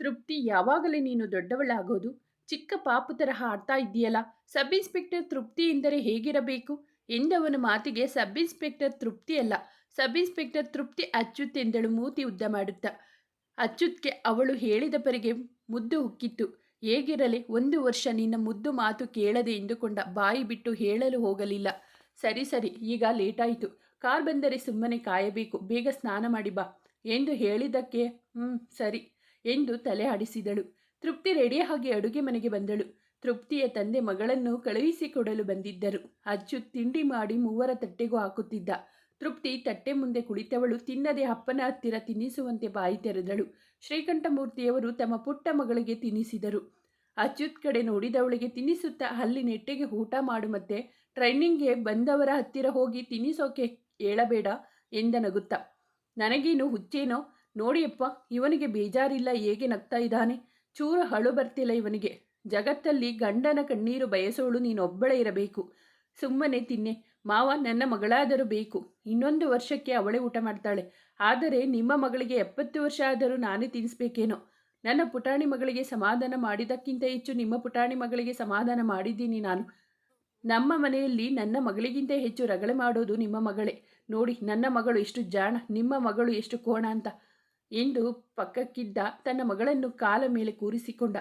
ತೃಪ್ತಿ ಯಾವಾಗಲೇ ನೀನು ದೊಡ್ಡವಳಾಗೋದು, ಚಿಕ್ಕ ಪಾಪು ತರಹ ಆಡ್ತಾ ಇದೆಯಲ್ಲ ಸಬ್ ಇನ್ಸ್ಪೆಕ್ಟರ್ ತೃಪ್ತಿ ಎಂದರೆ ಹೇಗಿರಬೇಕು? ಎಂದವನ ಮಾತಿಗೆ ಸಬ್ ಇನ್ಸ್ಪೆಕ್ಟರ್ ತೃಪ್ತಿ ಅಲ್ಲ ಸಬ್ ಇನ್ಸ್ಪೆಕ್ಟರ್ ತೃಪ್ತಿ ಅಚ್ಯುತ್ ಎಂದಳು ಮೂತಿ ಉದ್ದ ಮಾಡುತ್ತಾ. ಅಚ್ಯುತ್ಗೆ ಅವಳು ಹೇಳಿದ ಪರಿಗೆ ಮುದ್ದು ಉಕ್ಕಿತ್ತು ಹೇಗಿರಲಿ, ಒಂದು ವರ್ಷ ನಿನ್ನ ಮುದ್ದು ಮಾತು ಕೇಳದೆ ಎಂದುಕೊಂಡ ಬಾಯಿ ಬಿಟ್ಟು ಹೇಳಲು ಹೋಗಲಿಲ್ಲ. ಸರಿ ಸರಿ, ಈಗ ಲೇಟಾಯಿತು. ಕಾರ್ ಬಂದರೆ ಸುಮ್ಮನೆ ಕಾಯಬೇಕು, ಬೇಗ ಸ್ನಾನ ಮಾಡಿ ಬಾ ಎಂದು ಹೇಳಿದ್ದಕ್ಕೆ ಹ್ಞೂ ಸರಿ. ಎಂದು ತಲೆ ಆಡಿಸಿದಳು. ತೃಪ್ತಿ ರೆಡಿಯಾಗಿ ಅಡುಗೆ ಮನೆಗೆ ಬಂದಳು. ತೃಪ್ತಿಯ ತಂದೆ ಮಗಳನ್ನು ಕಳುಹಿಸಿಕೊಡಲು ಬಂದಿದ್ದರು. ಅಚ್ಚು ತಿಂಡಿ ಮಾಡಿ ಮೂವರ ತಟ್ಟೆಗೂ ಹಾಕುತ್ತಿದ್ದ. ತೃಪ್ತಿ ತಟ್ಟೆ ಮುಂದೆ ಕುಳಿತವಳು ತಿನ್ನದೆ ಅಪ್ಪನ ಹತ್ತಿರ ತಿನ್ನಿಸುವಂತೆ ಬಾಯಿ ತೆರೆದಳು. ಶ್ರೀಕಂಠಮೂರ್ತಿಯವರು ತಮ್ಮ ಪುಟ್ಟ ಮಗಳಿಗೆ ತಿನ್ನಿಸಿದರು. ಅಚ್ಯುತ್ ಕಡೆ ನೋಡಿದವಳಿಗೆ ತಿನ್ನಿಸುತ್ತಾ ಅಲ್ಲಿ ನೆಟ್ಟೆಗೆ ಊಟ ಮಾಡು ಮತ್ತೆ ಟ್ರೈನಿಂಗ್ಗೆ ಬಂದವರ ಹತ್ತಿರ ಹೋಗಿ ತಿನ್ನಿಸೋಕೆ ಹೇಳಬೇಡ ಎಂದ ನಗುತ್ತಾ. ನನಗೇನು ಹುಚ್ಚೇನೋ? ನೋಡಿಯಪ್ಪ, ಇವನಿಗೆ ಬೇಜಾರಿಲ್ಲ, ಹೇಗೆ ನಗ್ತಾ ಇದ್ದಾನೆ? ಚೂರು ಹಳು ಬರ್ತಿಲ್ಲ ಇವನಿಗೆ. ಜಗತ್ತಲ್ಲಿ ಗಂಡನ ಕಣ್ಣೀರು ಬಯಸೋಳು ನೀನೊಬ್ಬಳೇ ಇರಬೇಕು. ಸುಮ್ಮನೆ ತಿನ್ನೆ. ಮಾವ ನನ್ನ ಮಗಳಾದರೂ ಬೇಕು. ಇನ್ನೊಂದು ವರ್ಷಕ್ಕೆ ಅವಳೇ ಊಟ ಮಾಡ್ತಾಳೆ. ಆದರೆ ನಿಮ್ಮ ಮಗಳಿಗೆ ಎಪ್ಪತ್ತು ವರ್ಷ ಆದರೂ ನಾನೇ ತಿನ್ನಿಸ್ಬೇಕೇನೋ? ನನ್ನ ಪುಟಾಣಿ ಮಗಳಿಗೆ ಸಮಾಧಾನ ಮಾಡಿದಕ್ಕಿಂತ ಹೆಚ್ಚು ನಿಮ್ಮ ಪುಟಾಣಿ ಮಗಳಿಗೆ ಸಮಾಧಾನ ಮಾಡಿದ್ದೀನಿ ನಾನು. ನಮ್ಮ ಮನೆಯಲ್ಲಿ ನನ್ನ ಮಗಳಿಗಿಂತ ಹೆಚ್ಚು ರಗಳೆ ಮಾಡೋದು ನಿಮ್ಮ ಮಗಳೇ. ನೋಡಿ, ನನ್ನ ಮಗಳು ಎಷ್ಟು ಜಾಣ, ನಿಮ್ಮ ಮಗಳು ಎಷ್ಟು ಕೋಣ ಅಂತ. ಎಂದು ಪಕ್ಕಕ್ಕಿದ್ದ ತನ್ನ ಮಗಳನ್ನು ಕಾಲ ಮೇಲೆ ಕೂರಿಸಿಕೊಂಡ.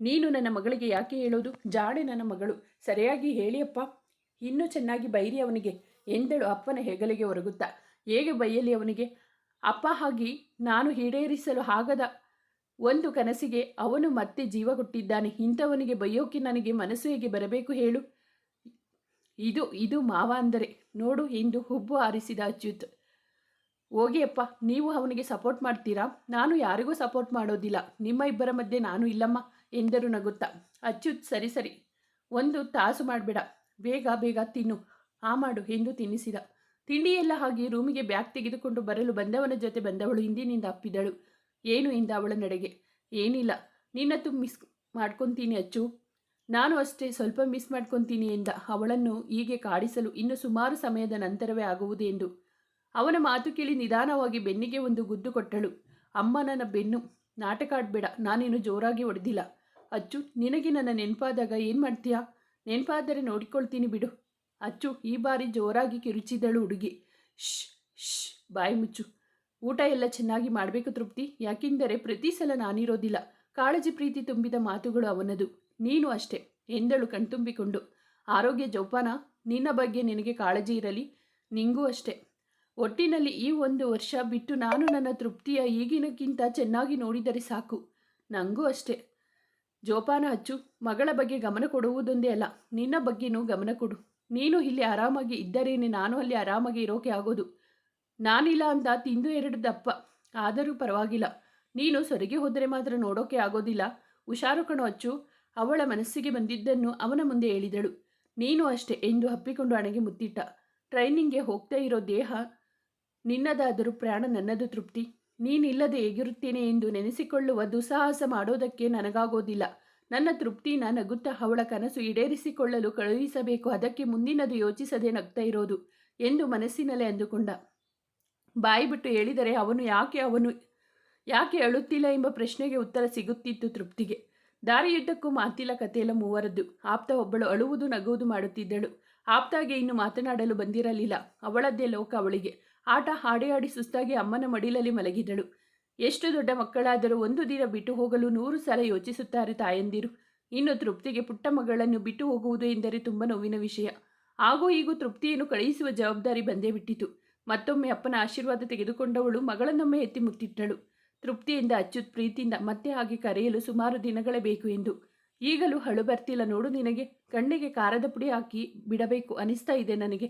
ನೀನು ನನ್ನ ಮಗಳಿಗೆ ಯಾಕೆ ಹೇಳೋದು? ಜಾಡೆ ನನ್ನ ಮಗಳು. ಸರಿಯಾಗಿ ಹೇಳಿಯಪ್ಪ. ಇನ್ನೂ ಚೆನ್ನಾಗಿ ಬೈರಿ ಅವನಿಗೆ. ಎಂದಳು ಅಪ್ಪನ ಹೆಗಲಿಗೆ ಒರಗುತ್ತಾ. ಹೇಗೆ ಬೈಯಲಿ ಅವನಿಗೆ? ಅಪ್ಪ ಹಾಗೆ ನಾನು ಈಡೇರಿಸಲು ಆಗದ ಒಂದು ಕನಸಿಗೆ ಅವನು ಮತ್ತೆ ಜೀವ ಕೊಟ್ಟಿದ್ದಾನೆ. ಇಂಥವನಿಗೆ ಬೈಯೋಕೆ ನನಗೆ ಮನಸ್ಸು ಹೇಗೆ ಬರಬೇಕು ಹೇಳು. ಇದು ಇದು ಮಾವ ಅಂದರೆ. ನೋಡು ಎಂದು ಹುಬ್ಬು ಆರಿಸಿದ ಅಚ್ಯುತ್. ಹೋಗಿಯಪ್ಪ ನೀವು ಅವನಿಗೆ ಸಪೋರ್ಟ್ ಮಾಡ್ತೀರಾ? ನಾನು ಯಾರಿಗೂ ಸಪೋರ್ಟ್ ಮಾಡೋದಿಲ್ಲ. ನಿಮ್ಮ ಇಬ್ಬರ ಮಧ್ಯೆ ನಾನು ಇಲ್ಲಮ್ಮ, ಎಂದರು ನಗುತ್ತಾ. ಅಚ್ಚುತ್ ಸರಿ ಸರಿ. ಒಂದು ತಾಸು ಮಾಡಬೇಡ. ಬೇಗ ಬೇಗ ತಿನ್ನು. ಆ ಮಾಡು, ಎಂದು ತಿನ್ನಿಸಿದ. ತಿಂಡಿಯೆಲ್ಲ ಹಾಗೆ ರೂಮಿಗೆ ಬ್ಯಾಗ್ ತೆಗೆದುಕೊಂಡು ಬರಲು ಬಂದವನ ಜೊತೆ ಬಂದವಳು ಹಿಂದಿನಿಂದ ಅಪ್ಪಿದಳು. ಏನು ಎಂದ ಅವಳ ನಡೆಗೆ? ಏನಿಲ್ಲ. ನಿನ್ನತ್ತು ಮಿಸ್ ಮಾಡ್ಕೊತೀನಿ ಅಚ್ಚು. ನಾನು ಅಷ್ಟೇ ಸ್ವಲ್ಪ ಮಿಸ್ ಮಾಡ್ಕೊತೀನಿ ಎಂದ. ಅವಳನ್ನು ಹೀಗೆ ಕಾಡಿಸಲು ಇನ್ನು ಸುಮಾರು ಸಮಯದ ನಂತರವೇ ಆಗುವುದು ಎಂದು ಅವನ ಮಾತು ಕೇಳಿ ನಿಧಾನವಾಗಿ ಬೆನ್ನಿಗೆ ಒಂದು ಗುದ್ದು ಕೊಟ್ಟಳು. ಅಮ್ಮ ನನ್ನ ಬೆನ್ನು, ನಾಟಕ ಆಡಬೇಡ, ನಾನೇನು ಜೋರಾಗಿ ಹೊಡೆದಿಲ್ಲ. ಅಚ್ಚು, ನಿನಗೆ ನನ್ನ ನೆನಪಾದಾಗ ಏನು ಮಾಡ್ತೀಯಾ? ನೆನಪಾದರೆ ನೋಡಿಕೊಳ್ತೀನಿ ಬಿಡು. ಅಚ್ಚು, ಈ ಬಾರಿ ಜೋರಾಗಿ ಕಿರುಚಿದಳು ಹುಡುಗಿ. ಶ್ ಶ್ ಬಾಯಿ ಮುಚ್ಚು. ಊಟ ಎಲ್ಲ ಚೆನ್ನಾಗಿ ಮಾಡಬೇಕು ತೃಪ್ತಿ. ಯಾಕೆಂದರೆ ಪ್ರತಿ ಸಲ ನಾನಿರೋದಿಲ್ಲ. ಕಾಳಜಿ ಪ್ರೀತಿ ತುಂಬಿದ ಮಾತುಗಳು ಅವನದು. ನೀನು ಅಷ್ಟೇ, ಎಂದಳು ಕಣ್ತುಂಬಿಕೊಂಡು. ಆರೋಗ್ಯ ಜೋಪಾನ, ನಿನ್ನ ಬಗ್ಗೆ ನಿನಗೆ ಕಾಳಜಿ ಇರಲಿ. ನಿಂಗೂ ಅಷ್ಟೇ. ಒಟ್ಟಿನಲ್ಲಿ ಈ ಒಂದು ವರ್ಷ ಬಿಟ್ಟು ನಾನು ನನ್ನ ತೃಪ್ತಿಯ ಈಗಿನಕ್ಕಿಂತ ಚೆನ್ನಾಗಿ ನೋಡಿದರೆ ಸಾಕು. ನನಗೂ ಅಷ್ಟೇ. ಜೋಪಾನ ಹಚ್ಚು ಮಗಳ ಬಗ್ಗೆ ಗಮನ ಕೊಡುವುದೊಂದೇ ಅಲ್ಲ, ನಿನ್ನ ಬಗ್ಗೆನೂ ಗಮನ ಕೊಡು. ನೀನು ಇಲ್ಲಿ ಆರಾಮಾಗಿ ಇದ್ದರೇನೆ ನಾನು ಅಲ್ಲಿ ಆರಾಮಾಗಿ ಇರೋಕೆ ಆಗೋದು. ನಾನಿಲ್ಲ ಅಂತ ತಿಂದು ಎರಡು ದಪ್ಪ. ಆದರೂ ಪರವಾಗಿಲ್ಲ. ನೀನು ಸೊರಗೆ ಹೋದರೆ ಮಾತ್ರ ನೋಡೋಕೆ ಆಗೋದಿಲ್ಲ. ಹುಷಾರು ಕಣೋ ಅಚ್ಚು. ಅವಳ ಮನಸ್ಸಿಗೆ ಬಂದಿದ್ದನ್ನು ಅವನ ಮುಂದೆ ಹೇಳಿದಳು. ನೀನು ಅಷ್ಟೇ ಎಂದು ಹಪ್ಪಿಕೊಂಡು ಅಣೆಗೆ ಮುತ್ತಿಟ್ಟ. ಟ್ರೈನಿಂಗ್ಗೆ ಹೋಗ್ತಾ ಇರೋ ದೇಹ ನಿನ್ನದಾದರೂ ಪ್ರಾಣ ನನ್ನದು ತೃಪ್ತಿ. ನೀನಿಲ್ಲದೆ ಹೇಗಿರುತ್ತೇನೆ ಎಂದು ನೆನೆಸಿಕೊಳ್ಳುವ ದುಸ್ಸಾಹಸ ಮಾಡೋದಕ್ಕೆ ನನಗಾಗೋದಿಲ್ಲ. ನನ್ನ ತೃಪ್ತಿನ ನಗುತ್ತಾ ಅವಳ ಕನಸು ಈಡೇರಿಸಿಕೊಳ್ಳಲು ಕಳುಹಿಸಬೇಕು. ಅದಕ್ಕೆ ಮುಂದಿನದು ಯೋಚಿಸದೆ ನಗ್ತಾ ಇರೋದು ಎಂದು ಮನಸ್ಸಿನಲ್ಲೇ ಅಂದುಕೊಂಡ. ಬಾಯಿ ಬಿಟ್ಟು ಹೇಳಿದರೆ ಅವನು ಯಾಕೆ ಅವನು ಯಾಕೆ ಅಳುತ್ತಿಲ್ಲ ಎಂಬ ಪ್ರಶ್ನೆಗೆ ಉತ್ತರ ಸಿಗುತ್ತಿತ್ತು ತೃಪ್ತಿಗೆ. ದಾರಿಯುದ್ದಕ್ಕೂ ಮಾತಿಲ್ಲ ಕಥೆಯಲ್ಲ ಮೂವರದ್ದು. ಆಪ್ತ ಒಬ್ಬಳು ಅಳುವುದು ನಗುವುದು ಮಾಡುತ್ತಿದ್ದಳು. ಆಪ್ತಾಗೆ ಇನ್ನು ಮಾತನಾಡಲು ಬಂದಿರಲಿಲ್ಲ. ಅವಳದ್ದೇ ಲೋಕ ಅವಳಿಗೆ. ಆಟ ಹಾಡಿ ಹಾಡಿ ಸುಸ್ತಾಗಿ ಅಮ್ಮನ ಮಡಿಲಲ್ಲಿ ಮಲಗಿದಳು. ಎಷ್ಟು ದೊಡ್ಡ ಮಕ್ಕಳಾದರೂ ಒಂದು ದಿನ ಬಿಟ್ಟು ಹೋಗಲು ನೂರು ಸಲ ಯೋಚಿಸುತ್ತಾರೆ ತಾಯಂದಿರು. ಇನ್ನು ತೃಪ್ತಿಗೆ ಪುಟ್ಟ ಮಗಳನ್ನು ಬಿಟ್ಟು ಹೋಗುವುದು ಎಂದರೆ ತುಂಬ ನೋವಿನ ವಿಷಯ. ಹಾಗೂ ಈಗೂ ತೃಪ್ತಿಯನ್ನು ಕಳುಹಿಸುವ ಜವಾಬ್ದಾರಿ ಬಂದೇ ಬಿಟ್ಟಿತು. ಮತ್ತೊಮ್ಮೆ ಅಪ್ಪನ ಆಶೀರ್ವಾದ ತೆಗೆದುಕೊಂಡವಳು ಮಗಳನ್ನೊಮ್ಮೆ ಎತ್ತಿ ಮುತ್ತಿಟ್ಟಳು ತೃಪ್ತಿಯಿಂದ ಅಚ್ಚುತ್ ಪ್ರೀತಿಯಿಂದ ಮತ್ತೆ ಹಾಗೆ ಕರೆಯಲು ಸುಮಾರು ದಿನಗಳೇ ಬೇಕು ಎಂದು. ಈಗಲೂ ಹಳು ಬರ್ತಿಲ್ಲ ನೋಡು ನಿನಗೆ. ಕಣ್ಣಿಗೆ ಖಾರದ ಪುಡಿ ಹಾಕಿ ಬಿಡಬೇಕು ಅನಿಸ್ತಾ ಇದೆ ನನಗೆ.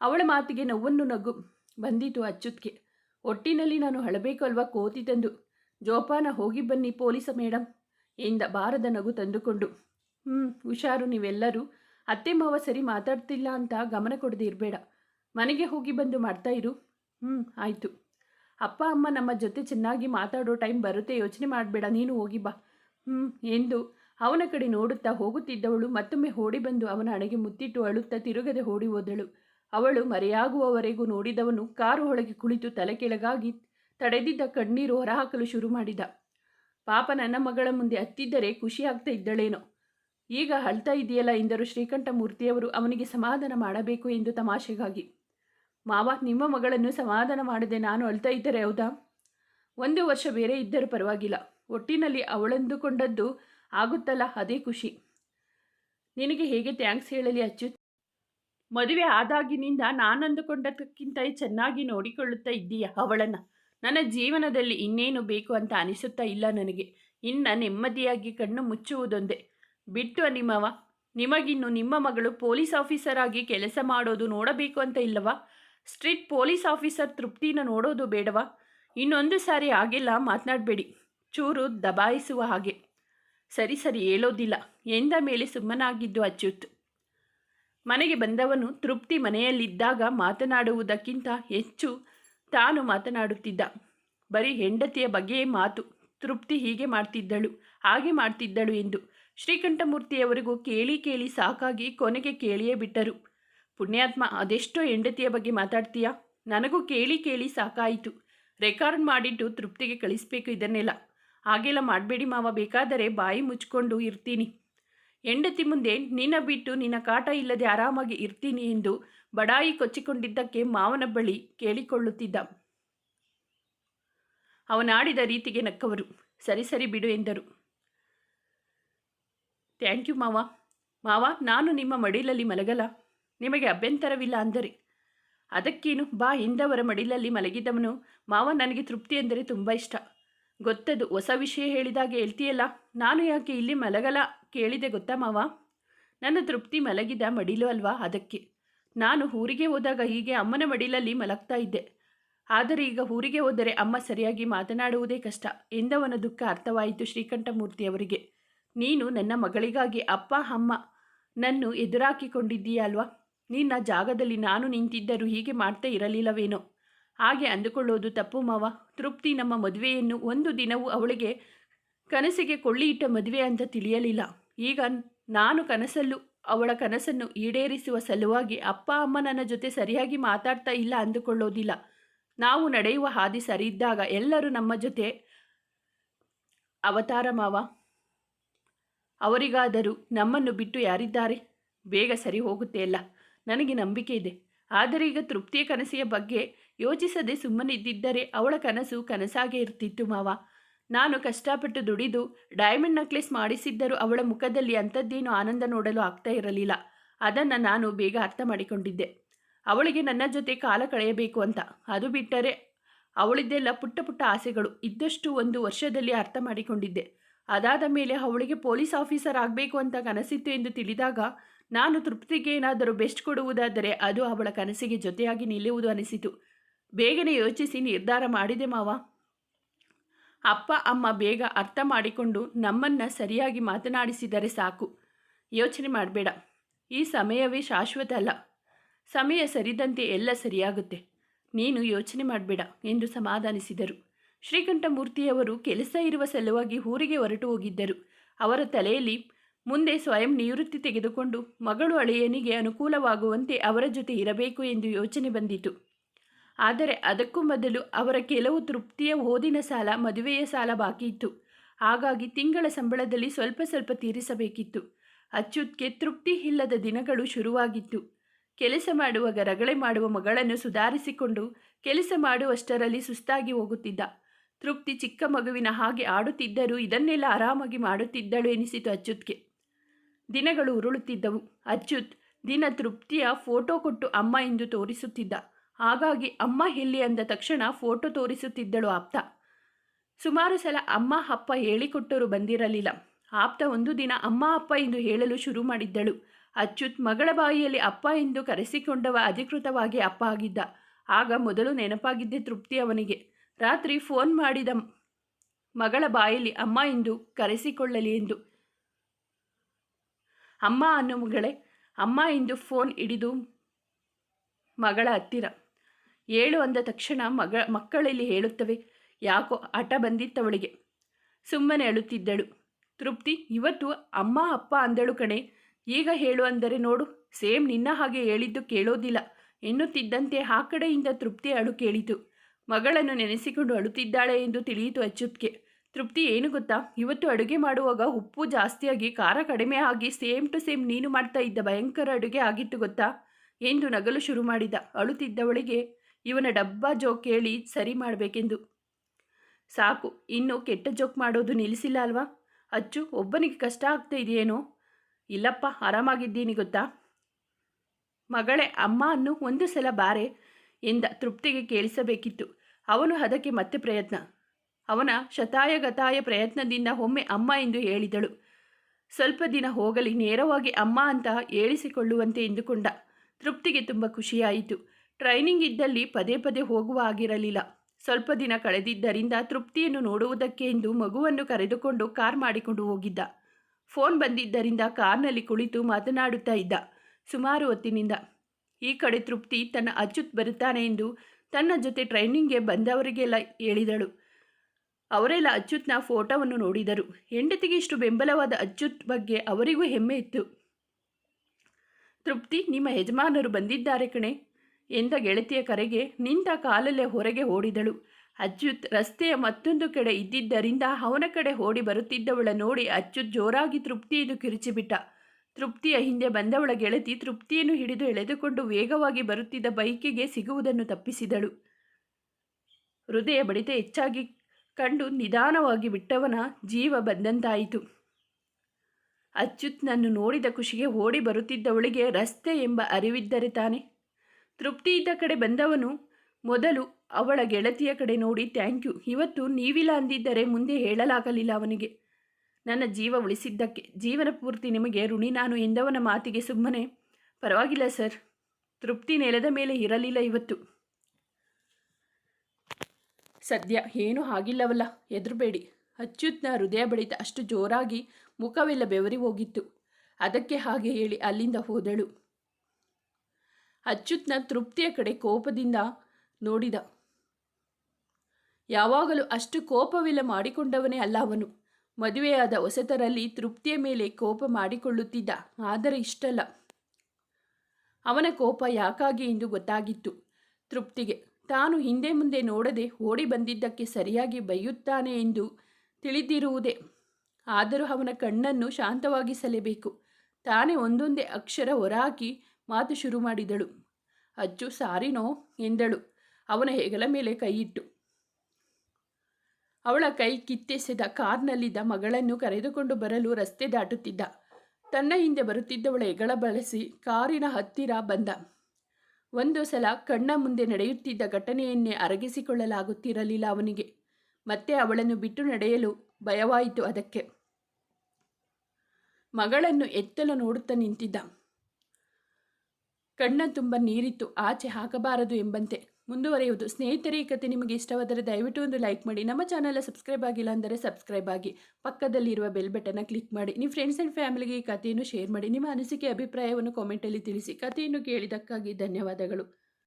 ಅವಳ ಮಾತಿಗೆ ನೋವನ್ನು ನಗು ಬಂದಿತು ಅಚ್ಚುತ್ಕೆ ಒಟ್ಟಿನಲ್ಲಿ ನಾನು ಹಳಬೇಕು ಅಲ್ವಾ ಕೋತಿ ತಂದು? ಜೋಪಾನ ಹೋಗಿ ಬನ್ನಿ ಪೊಲೀಸ ಮೇಡಮ್ ಎಂದ ಬಾರದ ನಗು ತಂದುಕೊಂಡು. ಹ್ಞೂ ಹುಷಾರು ನೀವೆಲ್ಲರೂ. ಅತ್ತೆ ಮಾವ ಸರಿ ಮಾತಾಡ್ತಿಲ್ಲ ಅಂತ ಗಮನ ಕೊಡದೆ ಇರಬೇಡ. ಮನೆಗೆ ಹೋಗಿ ಬಂದು ಮಾಡ್ತಾ ಇರು. ಹ್ಞೂ ಆಯಿತು. ಅಪ್ಪ, ಅಮ್ಮ ನಮ್ಮ ಜೊತೆ ಚೆನ್ನಾಗಿ ಮಾತಾಡೋ ಟೈಮ್ ಬರುತ್ತೆ, ಯೋಚನೆ ಮಾಡಬೇಡ, ನೀನು ಹೋಗಿ ಬಾ. ಹ್ಞೂ ಎಂದು ಅವನ ಕಡೆ ನೋಡುತ್ತಾ ಹೋಗುತ್ತಿದ್ದವಳು ಮತ್ತೊಮ್ಮೆ ಓಡಿ ಬಂದು ಅವನ ಹಣೆಗೆ ಮುತ್ತಿಟ್ಟು ಅಳುತ್ತಾ ತಿರುಗದೆ ಓಡಿ ಹೋದಳು. ಅವಳು ಮರೆಯಾಗುವವರೆಗೂ ನೋಡಿದವನು ಕಾರು ಒಳಗೆ ಕುಳಿತು ತಲೆ ಕೆಳಗಾಗಿ ತಡೆದಿದ್ದ ಕಣ್ಣೀರು ಹೊರಹಾಕಲು ಶುರು ಮಾಡಿದ. ಪಾಪ ನನ್ನ ಮಗಳ ಮುಂದೆ ಹತ್ತಿದ್ದರೆ ಖುಷಿಯಾಗ್ತಾ ಇದ್ದಳೇನೋ. ಈಗ ಅಳ್ತಾ ಇದೆಯಲ್ಲ ಎಂದರು ಶ್ರೀಕಂಠಮೂರ್ತಿಯವರು ಅವನಿಗೆ ಸಮಾಧಾನ ಮಾಡಬೇಕು ಎಂದು ತಮಾಷೆಗಾಗಿ. ಮಾವ, ನಿಮ್ಮ ಮಗಳನ್ನು ಸಮಾಧಾನ ಮಾಡದೆ ನಾನು ಅಳ್ತಾ ಇದ್ದರೆ ಹೌದಾ? ಒಂದು ವರ್ಷ ಬೇರೆ ಇದ್ದರೂ ಪರವಾಗಿಲ್ಲ. ಒಟ್ಟಿನಲ್ಲಿ ಅವಳೆಂದುಕೊಂಡದ್ದು ಆಗುತ್ತಲ್ಲ, ಅದೇ ಖುಷಿ. ನಿನಗೆ ಹೇಗೆ ಥ್ಯಾಂಕ್ಸ್ ಹೇಳಲಿ ಅಚ್ಚುತ್ ಮದುವೆ ಆದಾಗಿನಿಂದ ನಾನು ಅಂದುಕೊಂಡದಕ್ಕಿಂತ ಚೆನ್ನಾಗಿ ನೋಡಿಕೊಳ್ಳುತ್ತಾ ಇದ್ದೀಯ ಅವಳನ್ನು? ನನ್ನ ಜೀವನದಲ್ಲಿ ಇನ್ನೇನು ಬೇಕು ಅಂತ ಅನಿಸುತ್ತಾ ಇಲ್ಲ ನನಗೆ. ಇನ್ನು ನೆಮ್ಮದಿಯಾಗಿ ಕಣ್ಣು ಮುಚ್ಚುವುದೊಂದೇ. ಬಿಟ್ಟು ನಿಮ್ಮವ ನಿಮಗಿನ್ನು ನಿಮ್ಮ ಮಗಳು ಪೊಲೀಸ್ ಆಫೀಸರ್ ಆಗಿ ಕೆಲಸ ಮಾಡೋದು ನೋಡಬೇಕು ಅಂತ ಇಲ್ಲವಾ ಸ್ಟ್ರೀಟ್ ಪೊಲೀಸ್ ಆಫೀಸರ್ ತೃಪ್ತಿನ ನೋಡೋದು ಬೇಡವಾ ಇನ್ನೊಂದು ಸಾರಿ ಆಗಿಲ್ಲ ಮಾತನಾಡಬೇಡಿ. ಚೂರು ದಬಾಯಿಸುವ ಹಾಗೆ. ಸರಿ ಸರಿ, ಹೇಳೋದಿಲ್ಲ. ಎಂದ ಮೇಲೆ ಸುಮ್ಮನಾಗಿದ್ದು ಅಚ್ಯುತ್. ಮನೆಗೆ ಬಂದವನು ತೃಪ್ತಿ ಮನೆಯಲ್ಲಿದ್ದಾಗ ಮಾತನಾಡುವುದಕ್ಕಿಂತ ಹೆಚ್ಚು ತಾನು ಮಾತನಾಡುತ್ತಿದ್ದ. ಬರೀ ಹೆಂಡತಿಯ ಬಗ್ಗೆಯೇ ಮಾತು. ತೃಪ್ತಿ ಹೀಗೆ ಮಾಡ್ತಿದ್ದಳು, ಹಾಗೆ ಮಾಡ್ತಿದ್ದಳು ಎಂದು ಶ್ರೀಕಂಠಮೂರ್ತಿಯವರಿಗೂ ಕೇಳಿ ಕೇಳಿ ಸಾಕಾಗಿ ಕೊನೆಗೆ ಕೇಳಿಯೇ ಬಿಟ್ಟರು. ಪುಣ್ಯಾತ್ಮ, ಅದೆಷ್ಟೋ ಹೆಂಡತಿಯ ಬಗ್ಗೆ ಮಾತಾಡ್ತೀಯಾ? ನನಗೂ ಕೇಳಿ ಕೇಳಿ ಸಾಕಾಯಿತು. ರೆಕಾರ್ಡ್ ಮಾಡಿಟ್ಟು ತೃಪ್ತಿಗೆ ಕಳಿಸ್ಬೇಕು ಇದನ್ನೆಲ್ಲ. ಹಾಗೆಲ್ಲ ಮಾಡಬೇಡಿ ಮಾವ, ಬೇಕಾದರೆ ಬಾಯಿ ಮುಚ್ಕೊಂಡು ಇರ್ತೀನಿ. ಹೆಂಡತಿ ಮುಂದೆ ನಿನ್ನ ಬಿಟ್ಟು ನಿನ್ನ ಕಾಟ ಇಲ್ಲದೆ ಆರಾಮಾಗಿ ಇರ್ತೀನಿ ಎಂದು ಬಡಾಯಿ ಕೊಚ್ಚಿಕೊಂಡಿದ್ದಕ್ಕೆ ಮಾವನ ಬಳಿ ಕೇಳಿಕೊಳ್ಳುತ್ತಿದ್ದ. ಅವನಾಡಿದ ರೀತಿಗೆ ನಕ್ಕವರು. ಸರಿ ಸರಿ ಬಿಡು ಎಂದರು. ಥ್ಯಾಂಕ್ ಯು ಮಾವ. ಮಾವ, ನಾನು ನಿಮ್ಮ ಮಡಿಲಲ್ಲಿ ಮಲಗಲ ನಿಮಗೆ ಅಭ್ಯಂತರವಿಲ್ಲ ಅಂದರೆ? ಅದಕ್ಕೇನು? ಬಾ ಹಿಂದವರ ಮಡಿಲಲ್ಲಿ ಮಲಗಿದವನು. ಮಾವ, ನನಗೆ ತೃಪ್ತಿ ಎಂದರೆ ತುಂಬ ಇಷ್ಟ. ಗೊತ್ತದು, ಹೊಸ ವಿಷಯ ಹೇಳಿದಾಗ ಹೇಳ್ತೀಯಲ್ಲ? ನಾನು ಯಾಕೆ ಇಲ್ಲಿ ಮಲಗಲ ಕೇಳಿದೆ ಗೊತ್ತಾ ಮಾವ? ನನ್ನ ತೃಪ್ತಿ ಮಲಗಿದ ಮಡಿಲು ಅಲ್ವಾ ಅದಕ್ಕೆ? ನಾನು ಊರಿಗೆ ಹೋದಾಗ ಹೀಗೆ ಅಮ್ಮನ ಮಡಿಲಲ್ಲಿ ಮಲಗ್ತಾ ಇದ್ದೆ. ಆದರೆ ಈಗ ಊರಿಗೆ ಹೋದರೆ ಅಮ್ಮ ಸರಿಯಾಗಿ ಮಾತನಾಡುವುದೇ ಕಷ್ಟ. ಎಂದವನ ದುಃಖ ಅರ್ಥವಾಯಿತು ಶ್ರೀಕಂಠಮೂರ್ತಿಯವರಿಗೆ ನೀನು ನನ್ನ ಮಗಳಿಗಾಗಿ ಅಪ್ಪ, ಅಮ್ಮ ನನ್ನು ಎದುರಾಕಿಕೊಂಡಿದ್ದೀಯ ಅಲ್ವಾ ನಿನ್ನ ಜಾಗದಲ್ಲಿ ನಾನು ನಿಂತಿದ್ದರೂ ಹೀಗೆ ಮಾಡ್ತಾ ಇರಲಿಲ್ಲವೇನೋ? ಹಾಗೆ ಅಂದುಕೊಳ್ಳೋದು ತಪ್ಪು ಮಾವ. ತೃಪ್ತಿ ನಮ್ಮ ಮದುವೆಯನ್ನು ಒಂದು ದಿನವೂ ಅವಳಿಗೆ ಕನಸಿಗೆ ಕೊಳ್ಳಿಯಿಟ್ಟ ಮದುವೆ ಅಂತ ತಿಳಿಯಲಿಲ್ಲ. ಈಗ ನಾನು ಕನಸಲ್ಲೂ ಅವಳ ಕನಸನ್ನು ಈಡೇರಿಸುವ ಸಲುವಾಗಿ ಅಪ್ಪ, ಅಮ್ಮ ನನ್ನ ಜೊತೆ ಸರಿಯಾಗಿ ಮಾತಾಡ್ತಾ ಇಲ್ಲ ಅಂದುಕೊಳ್ಳೋದಿಲ್ಲ. ನಾವು ನಡೆಯುವ ಹಾದಿ ಸರಿಯಿದ್ದಾಗ ಎಲ್ಲರೂ ನಮ್ಮ ಜೊತೆ ಅವತಾರ ಮಾವ. ಅವರಿಗಾದರೂ ನಮ್ಮನ್ನು ಬಿಟ್ಟು ಯಾರಿದ್ದಾರೆ? ಬೇಗ ಸರಿ ಹೋಗುತ್ತೆ ಅಲ್ಲ. ನನಗೆ ನಂಬಿಕೆ ಇದೆ. ಆದರೆ ಈಗ ತೃಪ್ತಿಯ ಕನಸಿಯ ಬಗ್ಗೆ ಯೋಚಿಸದೆ ಸುಮ್ಮನಿದ್ದಿದ್ದರೆ ಅವಳ ಕನಸು ಕನಸಾಗೇ ಇರ್ತಿತ್ತು ಮಾವ. ನಾನು ಕಷ್ಟಪಟ್ಟು ದುಡಿದು ಡೈಮಂಡ್ ನೆಕ್ಲೆಸ್ ಮಾಡಿಸಿದ್ದರೂ ಅವಳ ಮುಖದಲ್ಲಿ ಅಂಥದ್ದೇನು ಆನಂದ ನೋಡಲು ಆಗ್ತಾ ಇರಲಿಲ್ಲ. ಅದನ್ನು ನಾನು ಬೇಗ ಅರ್ಥ ಮಾಡಿಕೊಂಡಿದ್ದೆ. ಅವಳಿಗೆ ನನ್ನ ಜೊತೆ ಕಾಲ ಕಳೆಯಬೇಕು ಅಂತ. ಅದು ಬಿಟ್ಟರೆ ಅವಳಿದ್ದೆಲ್ಲ ಪುಟ್ಟ ಪುಟ್ಟ ಆಸೆಗಳು ಇದ್ದಷ್ಟು ಒಂದು ವರ್ಷದಲ್ಲಿ ಅರ್ಥ ಮಾಡಿಕೊಂಡಿದ್ದೆ. ಅದಾದ ಮೇಲೆ ಅವಳಿಗೆ ಪೊಲೀಸ್ ಆಫೀಸರ್ ಆಗಬೇಕು ಅಂತ ಕನಸಿತ್ತು ಎಂದು ತಿಳಿದಾಗ ನಾನು ತೃಪ್ತಿಗೆ ಏನಾದರೂ ಬೆಸ್ಟ್ ಕೊಡುವುದಾದರೆ ಅದು ಅವಳ ಕನಸಿಗೆ ಜೊತೆಯಾಗಿ ನಿಲ್ಲುವುದು ಅನಿಸಿತು. ಬೇಗನೆ ಯೋಚಿಸಿ ನಿರ್ಧಾರ ಮಾಡಿದೆ ಮಾವ. ಅಪ್ಪ, ಅಮ್ಮ ಬೇಗ ಅರ್ಥ ಮಾಡಿಕೊಂಡು ನಮ್ಮನ್ನು ಸರಿಯಾಗಿ ಮಾತನಾಡಿಸಿದರೆ ಸಾಕು. ಯೋಚನೆ ಮಾಡಬೇಡ. ಈ ಸಮಯವೇ ಶಾಶ್ವತ ಅಲ್ಲ. ಸಮಯ ಸರಿದಂತೆ ಎಲ್ಲ ಸರಿಯಾಗುತ್ತೆ. ನೀನು ಯೋಚನೆ ಮಾಡಬೇಡ ಎಂದು ಸಮಾಧಾನಿಸಿದರು. ಶ್ರೀಕಂಠಮೂರ್ತಿಯವರು ಕೆಲಸ ಇರುವ ಸಲುವಾಗಿ ಊರಿಗೆ ಹೊರಟು ಹೋಗಿದ್ದರು. ಅವರ ತಲೆಯಲ್ಲಿ ಮುಂದೆ ಸ್ವಯಂ ನಿವೃತ್ತಿ ತೆಗೆದುಕೊಂಡು ಮಗಳು ಅಳೆಯನಿಗೆ ಅನುಕೂಲವಾಗುವಂತೆ ಅವರ ಜೊತೆ ಇರಬೇಕು ಎಂದು ಯೋಚನೆ ಬಂದಿತು. ಆದರೆ ಅದಕ್ಕೂ ಮೊದಲು ಅವರ ಕೆಲವು ತೃಪ್ತಿಯ ಓದಿನ ಸಾಲ ಮದುವೆಯ ಸಾಲ ಬಾಕಿ ಇತ್ತು. ಹಾಗಾಗಿ ತಿಂಗಳ ಸಂಬಳದಲ್ಲಿ ಸ್ವಲ್ಪ ಸ್ವಲ್ಪ ತೀರಿಸಬೇಕಿತ್ತು. ಅಚ್ಯುತ್ಗೆ ತೃಪ್ತಿ ಇಲ್ಲದ ದಿನಗಳು ಶುರುವಾಗಿತ್ತು. ಕೆಲಸ ಮಾಡುವಾಗ ರಗಳೆ ಮಾಡುವ ಮಗಳನ್ನು ಸುಧಾರಿಸಿಕೊಂಡು ಕೆಲಸ ಮಾಡುವಷ್ಟರಲ್ಲಿ ಸುಸ್ತಾಗಿ ಹೋಗುತ್ತಿದ್ದ. ತೃಪ್ತಿ ಚಿಕ್ಕ ಮಗುವಿನ ಹಾಗೆ ಆಡುತ್ತಿದ್ದರೂ ಇದನ್ನೆಲ್ಲ ಆರಾಮಾಗಿ ಮಾಡುತ್ತಿದ್ದಳು ಎನಿಸಿತು ಅಚ್ಯುತ್ಗೆ. ದಿನಗಳು ಉರುಳುತ್ತಿದ್ದವು. ಅಚ್ಯುತ್ ದಿನ ತೃಪ್ತಿಯ ಫೋಟೋ ಕೊಟ್ಟು ಅಮ್ಮ ಎಂದು ತೋರಿಸುತ್ತಿದ್ದ. ಹಾಗಾಗಿ ಅಮ್ಮ ಎಲ್ಲಿ ಅಂದ ತಕ್ಷಣ ಫೋಟೋ ತೋರಿಸುತ್ತಿದ್ದಳು ಆಪ್ತ. ಸುಮಾರು ಸಲ ಅಮ್ಮ, ಅಪ್ಪ ಹೇಳಿಕೊಟ್ಟರು ಬಂದಿರಲಿಲ್ಲ. ಆಪ್ತ ಒಂದು ದಿನ ಅಮ್ಮ, ಅಪ್ಪ ಎಂದು ಹೇಳಲು ಶುರು ಮಾಡಿದ್ದಳು. ಅಚ್ಯುತ್ ಮಗಳ ಬಾಯಿಯಲ್ಲಿ ಅಪ್ಪ ಎಂದು ಕರೆಸಿಕೊಂಡವ ಅಧಿಕೃತವಾಗಿ ಅಪ್ಪ ಆಗಿದ್ದ. ಆಗ ಮೊದಲು ನೆನಪಾಗಿದ್ದೆ ತೃಪ್ತಿ ಅವನಿಗೆ. ರಾತ್ರಿ ಫೋನ್ ಮಾಡಿದ ಮಗಳ ಬಾಯಲ್ಲಿ ಅಮ್ಮ ಎಂದು ಕರೆಸಿಕೊಳ್ಳಲಿ ಎಂದು. ಅಮ್ಮ ಅನ್ನೋ ಮಗಳೇ, ಅಮ್ಮ ಎಂದು ಫೋನ್ ಹಿಡಿದು ಮಗಳ ಹತ್ತಿರ. ಏಳು ಅಂದ ತಕ್ಷಣ ಮಗ, ಮಕ್ಕಳಲ್ಲಿ ಹೇಳುತ್ತವೆ, ಯಾಕೋ ಹಠ ಬಂದಿತ್ತವಳಿಗೆ. ಸುಮ್ಮನೆ ಅಳುತ್ತಿದ್ದಳು. ತೃಪ್ತಿ, ಇವತ್ತು ಅಮ್ಮ, ಅಪ್ಪ ಅಂದಳು ಕಣೆ. ಈಗ ಹೇಳು ಅಂದರೆ ನೋಡು. ಸೇಮ್ ನಿನ್ನ ಹಾಗೆ ಹೇಳಿದ್ದು ಕೇಳೋದಿಲ್ಲ. ಎನ್ನುತ್ತಿದ್ದಂತೆ ಆ ಕಡೆಯಿಂದ ತೃಪ್ತಿ ಅಳು ಕೇಳಿತು. ಮಗಳನ್ನು ನೆನೆಸಿಕೊಂಡು ಅಳುತ್ತಿದ್ದಾಳೆ ಎಂದು ತಿಳಿಯಿತು ಅಚ್ಯುತ್ಗೆ. ತೃಪ್ತಿ, ಏನು ಗೊತ್ತಾ? ಇವತ್ತು ಅಡುಗೆ ಮಾಡುವಾಗ ಉಪ್ಪು ಜಾಸ್ತಿಯಾಗಿ, ಖಾರ ಕಡಿಮೆ ಆಗಿ, ಸೇಮ್ ಟು ಸೇಮ್ ನೀನು ಮಾಡ್ತಾ ಇದ್ದ ಭಯಂಕರ ಅಡುಗೆ ಆಗಿತ್ತು ಗೊತ್ತಾ? ಎಂದು ನಗಲು ಶುರು ಮಾಡಿದ. ಅಳುತ್ತಿದ್ದವಳಿಗೆ ಇವನ ಡಬ್ಬ ಜೋಕ್ ಕೇಳಿ ಸರಿ ಮಾಡಬೇಕೆಂದು. ಸಾಕು, ಇನ್ನು ಕೆಟ್ಟ ಜೋಕ್ ಮಾಡೋದು ನಿಲ್ಲಿಸಿಲ್ಲ ಅಲ್ವಾ? ಅಚ್ಚು, ಒಬ್ಬನಿಗೆ ಕಷ್ಟ ಆಗ್ತಾ ಇದೆಯೇನೋ? ಇಲ್ಲಪ್ಪ, ಆರಾಮಾಗಿದ್ದೀನಿ ಗೊತ್ತಾ? ಮಗಳೇ, ಅಮ್ಮ ಅನ್ನು ಒಂದು ಸಲ ಬಾರೆ ಎಂದ ತೃಪ್ತಿಗೆ ಕೇಳಿಸಬೇಕಿತ್ತು. ಅವನು ಅದಕ್ಕೆ ಮತ್ತೆ ಪ್ರಯತ್ನ. ಅವನ ಶತಾಯಗತಾಯ ಪ್ರಯತ್ನದಿಂದ ಒಮ್ಮೆ ಅಮ್ಮ ಎಂದು ಹೇಳಿದಳು. ಸ್ವಲ್ಪ ದಿನ ಹೋಗಲಿ, ನೇರವಾಗಿ ಅಮ್ಮ ಅಂತ ಹೇಳಿಸಿಕೊಳ್ಳುವಂತೆ ಎಂದುಕೊಂಡ. ತೃಪ್ತಿಗೆ ತುಂಬ ಖುಷಿಯಾಯಿತು. ಟ್ರೈನಿಂಗ್ ಇದ್ದಲ್ಲಿ ಪದೇ ಪದೇ ಹೋಗುವ ಆಗಿರಲಿಲ್ಲ ಸ್ವಲ್ಪ ದಿನ ಕಳೆದಿದ್ದರಿಂದ ತೃಪ್ತಿಯನ್ನು ನೋಡುವುದಕ್ಕೆ ಎಂದು ಮಗುವನ್ನು ಕರೆದುಕೊಂಡು ಕಾರ್ ಮಾಡಿಕೊಂಡು ಹೋಗಿದ್ದ. ಫೋನ್ ಬಂದಿದ್ದರಿಂದ ಕಾರ್ನಲ್ಲಿ ಕುಳಿತು ಮಾತನಾಡುತ್ತಾ ಇದ್ದ. ಸುಮಾರು ಹೊತ್ತಿನಿಂದ, ಈ ಕಡೆ ತೃಪ್ತಿ ತನ್ನ ಅಚ್ಚುತ್ ಬರುತ್ತಾನೆ ಎಂದು ತನ್ನ ಜೊತೆ ಟ್ರೈನಿಂಗ್ಗೆ ಬಂದವರಿಗೆಲ್ಲ ಹೇಳಿದಳು. ಅವರೆಲ್ಲ ಅಚ್ಯುತ್ನ ಫೋಟೋವನ್ನು ನೋಡಿದರು. ಹೆಂಡತಿಗೆ ಇಷ್ಟು ಬೆಂಬಲವಾದ ಅಚ್ಯುತ್ ಬಗ್ಗೆ ಅವರಿಗೂ ಹೆಮ್ಮೆ ಇತ್ತು. ತೃಪ್ತಿ, ನಿಮ್ಮ ಯಜಮಾನರು ಬಂದಿದ್ದಾರೆ ಕಣೆ. ಎಂದ ಗೆಳತಿಯ ಕರೆಗೆ ನಿಂತ ಕಾಲಲ್ಲೇ ಹೊರಗೆ ಓಡಿದಳು. ಅಚ್ಯುತ್ ರಸ್ತೆಯ ಮತ್ತೊಂದು ಕಡೆ ಇದ್ದಿದ್ದರಿಂದ ಅವನ ಕಡೆ ಓಡಿ ಬರುತ್ತಿದ್ದವಳ ನೋಡಿ ಅಚ್ಯುತ್ ಜೋರಾಗಿ ತೃಪ್ತಿಯನ್ನು ಕಿರುಚಿಬಿಟ್ಟ. ತೃಪ್ತಿಯ ಹಿಂದೆ ಬಂದವಳ ಗೆಳತಿ ತೃಪ್ತಿಯನ್ನು ಹಿಡಿದು ಎಳೆದುಕೊಂಡು ವೇಗವಾಗಿ ಬರುತ್ತಿದ್ದ ಬೈಕಿಗೆ ಸಿಗುವುದನ್ನು ತಪ್ಪಿಸಿದಳು. ಹೃದಯ ಬಡಿತ ಹೆಚ್ಚಾಗಿ ಕಂಡು ನಿಧಾನವಾಗಿ ಬಿಟ್ಟವನ ಜೀವ ಬಂದಂತಾಯಿತು. ಅಚ್ಯುತ್ನನ್ನು ನೋಡಿದ ಖುಷಿಗೆ ಓಡಿ ಬರುತ್ತಿದ್ದವಳಿಗೆ ರಸ್ತೆ ಎಂಬ ಅರಿವಿದ್ದರೆ ತಾನೆ ತೃಪ್ತಿ ಇದ್ದ ಕಡೆ ಬಂದವನು ಮೊದಲು ಅವಳ ಗೆಳತಿಯ ಕಡೆ ನೋಡಿ ಥ್ಯಾಂಕ್ ಯು ಇವತ್ತು ನೀವಿಲ್ಲ ಅಂದಿದ್ದರೆ ಮುಂದೆ ಹೇಳಲಾಗಲಿಲ್ಲ ಅವನಿಗೆ. ನನ್ನ ಜೀವ ಉಳಿಸಿದ್ದಕ್ಕೆ, ಜೀವನ ಪೂರ್ತಿ ನಿಮಗೆ ಋಣಿ ನಾನು ಎಂದವನ ಮಾತಿಗೆ ಸುಮ್ಮನೆ. ಪರವಾಗಿಲ್ಲ ಸರ್. ತೃಪ್ತಿ ನೆಲದ ಮೇಲೆ ಇರಲಿಲ್ಲ ಇವತ್ತು. ಸದ್ಯ ಏನೂ ಆಗಿಲ್ಲವಲ್ಲ, ಹೆದರಬೇಡಿ. ಅಚ್ಯುತ್ನ ಹೃದಯ ಬಡಿತ ಅಷ್ಟು ಜೋರಾಗಿ ಮುಖವೆಲ್ಲ ಬೆವರಿ ಹೋಗಿತ್ತು. ಅದಕ್ಕೆ ಹಾಗೆ ಹೇಳಿ ಅಲ್ಲಿಂದ ಹೋದಳು. ಅಚ್ಯುತ್ನ ತೃಪ್ತಿಯ ಕಡೆ ಕೋಪದಿಂದ ನೋಡಿದ. ಯಾವಾಗಲೂ ಅಷ್ಟು ಕೋಪವಿಲ್ಲ ಮಾಡಿಕೊಂಡವನೇ ಅಲ್ಲ ಅವನು. ಮದುವೆಯಾದ ಹೊಸತರಲ್ಲಿ ತೃಪ್ತಿಯ ಮೇಲೆ ಕೋಪ ಮಾಡಿಕೊಳ್ಳುತ್ತಿದ್ದ, ಆದರೆ ಇಷ್ಟಲ್ಲ. ಅವನ ಕೋಪ ಯಾಕಾಗಿ ಎಂದು ಗೊತ್ತಾಗಿತ್ತು. ತೃಪ್ತಿಗೆ ತಾನು ಹಿಂದೆ ಮುಂದೆ ನೋಡದೆ ಓಡಿ ಬಂದಿದ್ದಕ್ಕೆ ಸರಿಯಾಗಿ ಬೈಯುತ್ತಾನೆ ಎಂದು ತಿಳಿದಿರುವುದೇ. ಆದರೂ ಅವನ ಕಣ್ಣನ್ನು ಶಾಂತವಾಗಿಸಲೇಬೇಕು. ತಾನೇ ಒಂದೊಂದೇ ಅಕ್ಷರ ಹೊರಹಾಕಿ ಮಾತು ಶುರು ಮಾಡಿದಳು. ಅಜ್ಜು ಸಾರಿನೋ ಎಂದಳು. ಅವನ ಹೆಗಲ ಮೇಲೆ ಕೈಯಿಟ್ಟು. ಅವಳ ಕೈ ಕಿತ್ತೆಸೆದ ಕಾರ್ನಲ್ಲಿದ್ದ ಮಗಳನ್ನು ಕರೆದುಕೊಂಡು ಬರಲು ರಸ್ತೆ ದಾಟುತ್ತಿದ್ದ. ತನ್ನ ಹಿಂದೆ ಬರುತ್ತಿದ್ದವಳ ಹೆಗಳ ಬಳಸಿ ಕಾರಿನ ಹತ್ತಿರ ಬಂದ. ಒಂದು ಸಲ ಕಣ್ಣ ಮುಂದೆ ನಡೆಯುತ್ತಿದ್ದ ಘಟನೆಯನ್ನೇ ಅರಗಿಸಿಕೊಳ್ಳಲಾಗುತ್ತಿರಲಿಲ್ಲ ಅವನಿಗೆ. ಮತ್ತೆ ಅವಳನ್ನು ಬಿಟ್ಟು ನಡೆಯಲು ಭಯವಾಯಿತು ಅದಕ್ಕೆ. ಮಗಳನ್ನು ಎತ್ತಲು ನೋಡುತ್ತಾ ನಿಂತಿದ್ದ. ಕಣ್ಣ ತುಂಬ ನೀರಿತ್ತು, ಆಚೆ ಹಾಕಬಾರದು ಎಂಬಂತೆ. ಮುಂದುವರೆಯುವುದು. ಸ್ನೇಹಿತರೇ ಕತೆ ನಿಮಗೆ ಇಷ್ಟವಾದರೆ ದಯವಿಟ್ಟು ಒಂದು ಲೈಕ್ ಮಾಡಿ. ನಮ್ಮ ಚಾನಲ್ ಸಬ್ಸ್ಕ್ರೈಬ್ ಆಗಿಲ್ಲ ಅಂದರೆ ಸಬ್ಸ್ಕ್ರೈಬ್ ಆಗಿ. ಪಕ್ಕದಲ್ಲಿರುವ ಬೆಲ್ ಬಟನ್ನ ಕ್ಲಿಕ್ ಮಾಡಿ. ನಿಮ್ಮ ಫ್ರೆಂಡ್ಸ್ ಆ್ಯಂಡ್ ಫ್ಯಾಮಿಲಿಗೆ ಈ ಕಥೆಯನ್ನು ಶೇರ್ ಮಾಡಿ. ನಿಮ್ಮ ಅನಿಸಿಕೆ, ಅಭಿಪ್ರಾಯವನ್ನು ಕಾಮೆಂಟಲ್ಲಿ ತಿಳಿಸಿ. ಕಥೆಯನ್ನು ಕೇಳಿದ್ದಕ್ಕಾಗಿ ಧನ್ಯವಾದಗಳು.